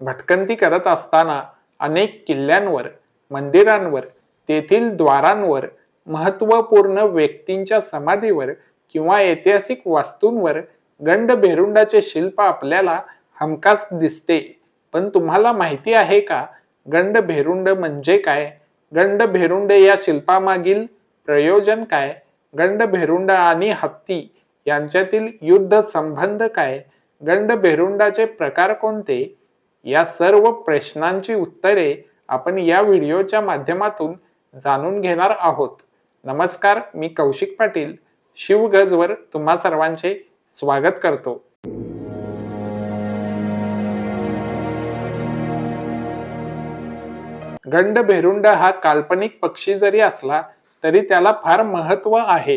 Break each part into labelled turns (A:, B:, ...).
A: भटकंती करत असताना अनेक किल्ल्यांवर मंदिरांवर तेथील द्वारांवर महत्त्वपूर्ण व्यक्तींच्या समाधीवर किंवा ऐतिहासिक वास्तूंवर गंडभेरुंडाचे शिल्प आपल्याला हमखास दिसते. पण तुम्हाला माहिती आहे का गंडभेरुंड म्हणजे काय? गंडभेरुंड या शिल्पामागील प्रयोजन काय? गंडभेरुंड आणि हत्ती यांच्यातील युद्ध संबंध काय गंडभेरुंडाचे प्रकार कोणते? या सर्व प्रश्नांची उत्तरे आपण या व्हिडिओच्या माध्यमातून जाणून घेणार आहोत. नमस्कार मी कौशिक पाटील शिवगजवर तुम्हा सर्वांचे स्वागत करतो. गंडभेरुंड हा काल्पनिक पक्षी जरी असला तरी त्याला फार महत्त्व आहे.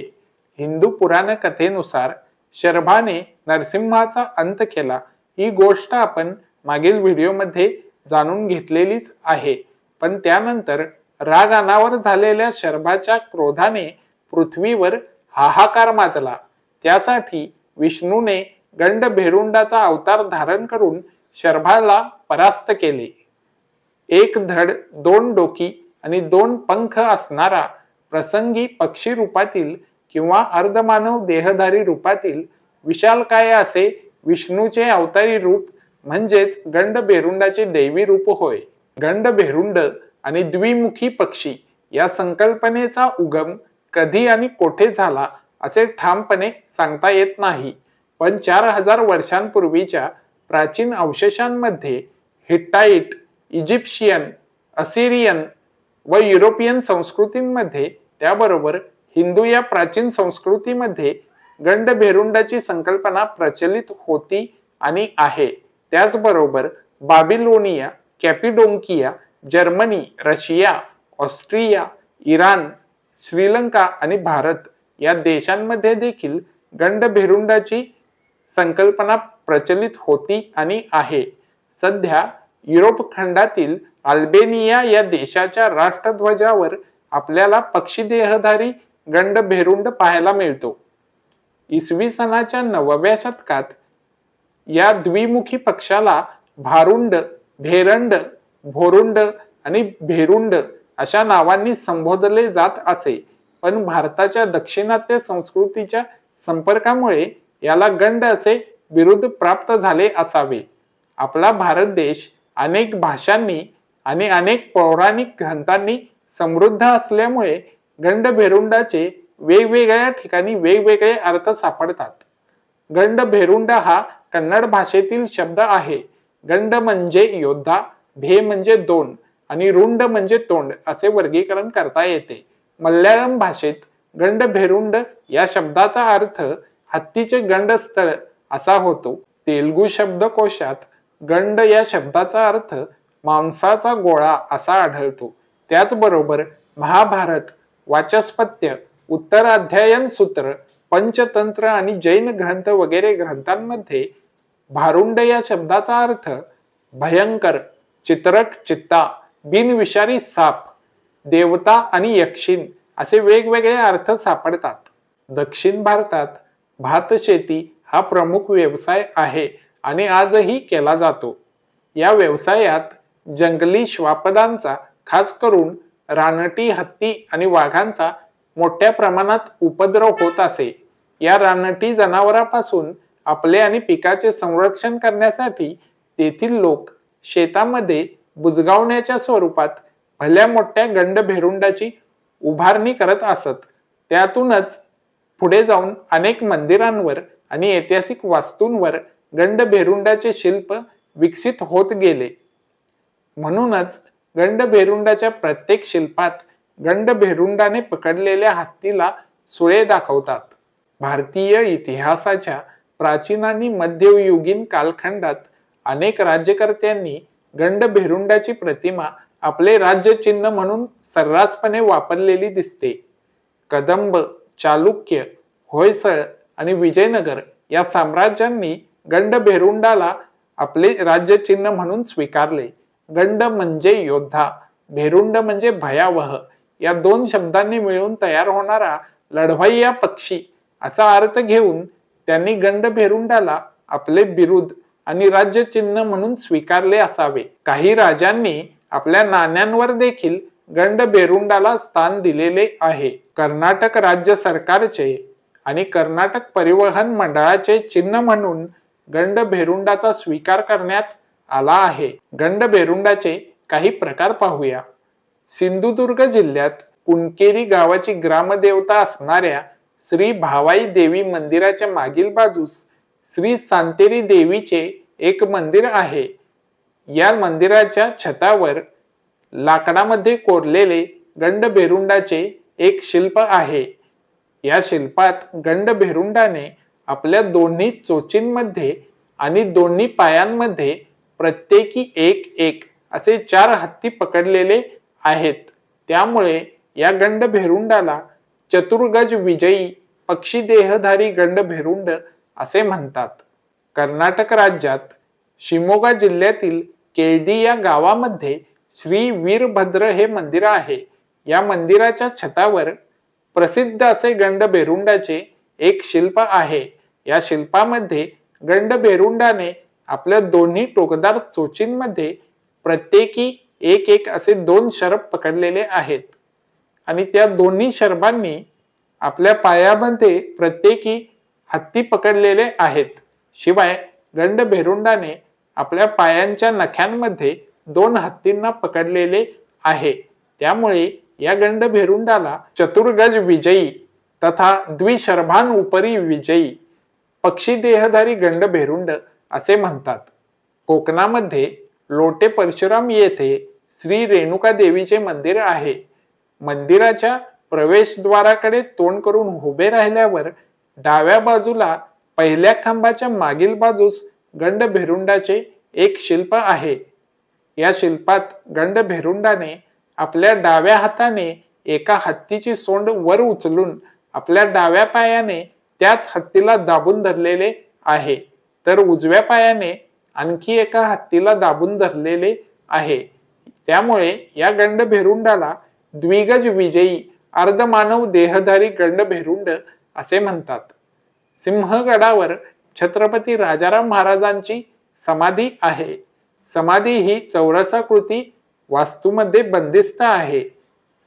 A: हिंदू पुराण कथेनुसार शर्भाने नरसिंहाचा अंत केला. ही गोष्ट आपण मागील व्हिडिओमध्ये जाणून घेतलेलीच आहे. पण त्यानंतर राग अनावर झालेल्या शर्भाच्या क्रोधाने पृथ्वीवर हाहाकार माजला. त्यासाठी विष्णूने गंडभेरुंडाचा अवतार धारण करून शर्भाला परास्त केले. एक धड दोन डोकी आणि दोन पंख असणारा प्रसंगी पक्षी रूपातील किंवा अर्धमानव देहधारी रूपातील विशालकाय असे विष्णूचे अवतारी रूप म्हणजेच गंडभेरुंडाचे दैवी रूप होय. गंड भेरुंड आणि द्विमुखी पक्षी या संकल्पनेचा उगम कधी आणि कोठे झाला असे ठामपणे सांगता येत नाही. पण चार हजार वर्षांपूर्वीच्या प्राचीन अवशेषांमध्ये हिटाईट इजिप्शियन असिरियन व युरोपियन संस्कृतींमध्ये त्याबरोबर हिंदू या प्राचीन संस्कृतीमध्ये गंडभेरुंडाची संकल्पना प्रचलित होती आणि आहे. त्याचबरोबर Babylonia Cappadocia Germany Russia Austria Iran Sri Lanka आणि भारत या देशांमध्ये देखील गंडभेरुंडाची संकल्पना प्रचलित होती आणि आहे. सध्या युरोप खंडातील अल्बेनिया या देशाच्या राष्ट्रध्वजावर आपल्याला पक्षी देहधारी गंडभेरुंड पाहायला मिळतो. इसवी सनाच्या नवव्या शतकात या द्विमुखी पक्षाला भारुंड भेरंड भोरुंड आणि भेरुंड अशा नावांनी संबोधले जात असे. पण भारताच्या दक्षिणात्य संस्कृतीच्या संपर्कामुळे याला गंड असे विरुद्ध प्राप्त झाले असावे. आपला भारत देश अनेक भाषांनी आणि अनेक पौराणिक ग्रंथांनी समृद्ध असल्यामुळे गंड भेरुंडाचे वेगवेगळ्या ठिकाणी वेगवेगळे अर्थ सापडतात. गंड भेरुंड हा कन्नड भाषेतील शब्द आहे. गंड म्हणजे योद्धा भे म्हणजे दोन आणि रुंड म्हणजे तोंड असे वर्गीकरण करता येते. मल्याळम भाषेत गंड भेरुंड या शब्दाचा अर्थ हत्तीचे गंड स्थळ असा होतो. तेलगू शब्दकोशात गंड या शब्दाचा अर्थ मांसाचा गोळा असा आढळतो. त्याचबरोबर महाभारत वाचस्पत्य उत्तराध्यायन सूत्र पंचतंत्र आणि जैन ग्रंथ वगैरे ग्रंथांमध्ये भारुंड या शब्दाचा अर्थ भयंकर चित्रट चित्ता बिनविषारी साप देवता आणि यक्षिण असे वेगवेगळे अर्थ सापडतात. दक्षिण भारतात भात शेती हा प्रमुख व्यवसाय आहे आणि आजही केला जातो. या व्यवसायात जंगली श्वापदांचा खास करून रानटी हत्ती आणि वाघांचा मोठ्या प्रमाणात उपद्रव होत असे. या रानटी जनावरापासून आपले आणि पिकाचे संरक्षण करण्यासाठी तेथील लोक शेतामध्ये बुजगावण्याच्या स्वरूपात भल्या मोठ्या गंड भेरुंडाची उभारणी करत असत. त्यातूनच पुढे जाऊन अनेक मंदिरांवर आणि ऐतिहासिक वास्तूंवर गंड भेरुंडाचे शिल्प विकसित होत गेले. म्हणूनच गंडभेरुंडाच्या प्रत्येक शिल्पात गंड भेरुंडाने पकडलेल्या हत्तीला सुळे दाखवतात. भारतीय इतिहासाच्या प्राचीन आणि मध्ययुगीन कालखंडात अनेक राज्यकर्त्यांनी गंडभेरुंडाची प्रतिमा आपले राज्य चिन्ह म्हणून सर्रासपणे वापरलेली दिसते. कदंब चालुक्य होयसळ आणि विजयनगर या साम्राज्यांनी गंडभेरुंडाला आपले राज्य चिन्ह म्हणून स्वीकारले. गंड म्हणजे योद्धा भेरुंड म्हणजे भयावह या दोन शब्दांनी मिळून तयार होणारा लढवाई या पक्षी असा अर्थ घेऊन त्यांनी गंडभेरुंडाला आपले बिरुद आणि राज्य चिन्ह म्हणून स्वीकारले असावे. काही राजांनी आपल्या नाण्यांवर देखील गंड बेरुंडाला स्थान दिलेले आहे. कर्नाटक राज्य सरकारचे आणि कर्नाटक परिवहन मंडळाचे चिन्ह म्हणून गंड भेरुंडाचा स्वीकार करण्यात आला आहे. गंड भेरुंडाचे काही प्रकार पाहूया. सिंधुदुर्ग जिल्ह्यात कुणकेरी गावाची ग्रामदेवता असणाऱ्या श्री भावाई देवी मंदिराच्या मागील बाजूस श्री सांतेरी देवीचे एक मंदिर आहे. या मंदिराच्या छतावर लाकडामध्ये कोरलेले गंडभेरुंडाचे एक शिल्प आहे. या शिल्पात गंडभेरुंडाने आपल्या दोन्ही चोचींमध्ये आणि दोन्ही पायांमध्ये प्रत्येकी एक एक असे चार हत्ती पकडलेले आहेत. त्यामुळे या गंड भेरुंडाला चतुर्गज विजयी पक्षी देहधारी गंड भेरुंड असे म्हणतात. कर्नाटक राज्यात शिमोगा जिल्ह्यातील केळदी या गावामध्ये श्री वीरभद्र हे मंदिर आहे. या मंदिराच्या छतावर प्रसिद्ध असे गंडबेरुंडाचे एक शिल्प आहे. या शिल्पामध्ये गंडबेरुंडाने आपल्या दोन्ही टोकदार चोचींमध्ये प्रत्येकी एक एक असे दोन शरब पकडलेले आहेत. आणि त्या दोन्ही शर्बांनी आपल्या पायामध्ये प्रत्येकी हत्ती पकडलेले आहेत. शिवाय गंड भेरुंडाने आपल्या पायांच्या नख्यांमध्ये दोन हत्तींना पकडलेले आहे. त्यामुळे या गंड भेरुंडाला चतुर्गज विजयी तथा द्विशर्भान उपरी विजयी पक्षी देहधारी गंड भेरुंड असे म्हणतात. कोकणामध्ये लोटे परशुराम येथे श्री रेणुका देवीचे मंदिर आहे. मंदिराच्या प्रवेशद्वाराकडे तोंड करून उभे राहिल्यावर डाव्या बाजूला पहिल्या खांबाच्या मागील बाजूस गंड भेरुंडाचे एक शिल्प आहे. या शिल्पात गंड भेरुंडाने आपल्या डाव्या हाताने एका हत्तीची सोंड वर उचलून आपल्या डाव्या पायाने त्याच हत्तीला दाबून धरलेले आहे. तर उजव्या पायाने आणखी एका हत्तीला दाबून धरलेले आहे. त्यामुळे या गंड भेरुंडाला द्विगज विजयी अर्धमानव देहधारी गंड भेरुंड असे म्हणतात. सिंहगडावर छत्रपती राजाराम महाराजांची समाधी आहे. समाधी ही चौरसाकृती वास्तूमध्ये बंदिस्त आहे.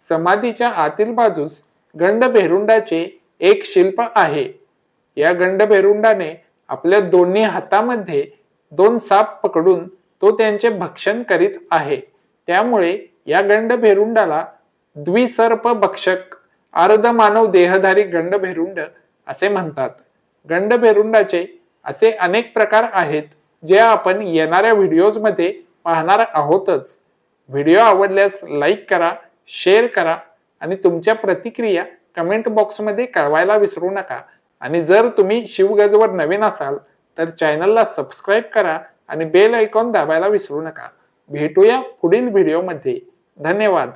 A: समाधीच्या आतील बाजूस गंड भेरुंडाचे एक शिल्प आहे. या गंड भेरुंडाने आपल्या दोन्ही हातामध्ये दोन साप पकडून तो त्यांचे भक्षण करीत आहे. त्यामुळे या गंड भेरुंडाला द्विसर्प भक्षक अर्धमानव देहधारी गंड भेरुंड असे म्हणतात. गंड भेरुंडाचे असे अनेक प्रकार आहेत जे आपण येणाऱ्या व्हिडिओजमध्ये पाहणार आहोतच. व्हिडिओ आवडल्यास लाईक करा शेअर करा आणि तुमच्या प्रतिक्रिया कमेंट बॉक्समध्ये कळवायला विसरू नका. आणि जर तुम्ही शिवगजवर नवीन असाल तर चॅनलला सबस्क्राईब करा आणि बेल ऐकॉन दाबायला विसरू नका. भेटूया पुढील व्हिडिओमध्ये धन्यवाद.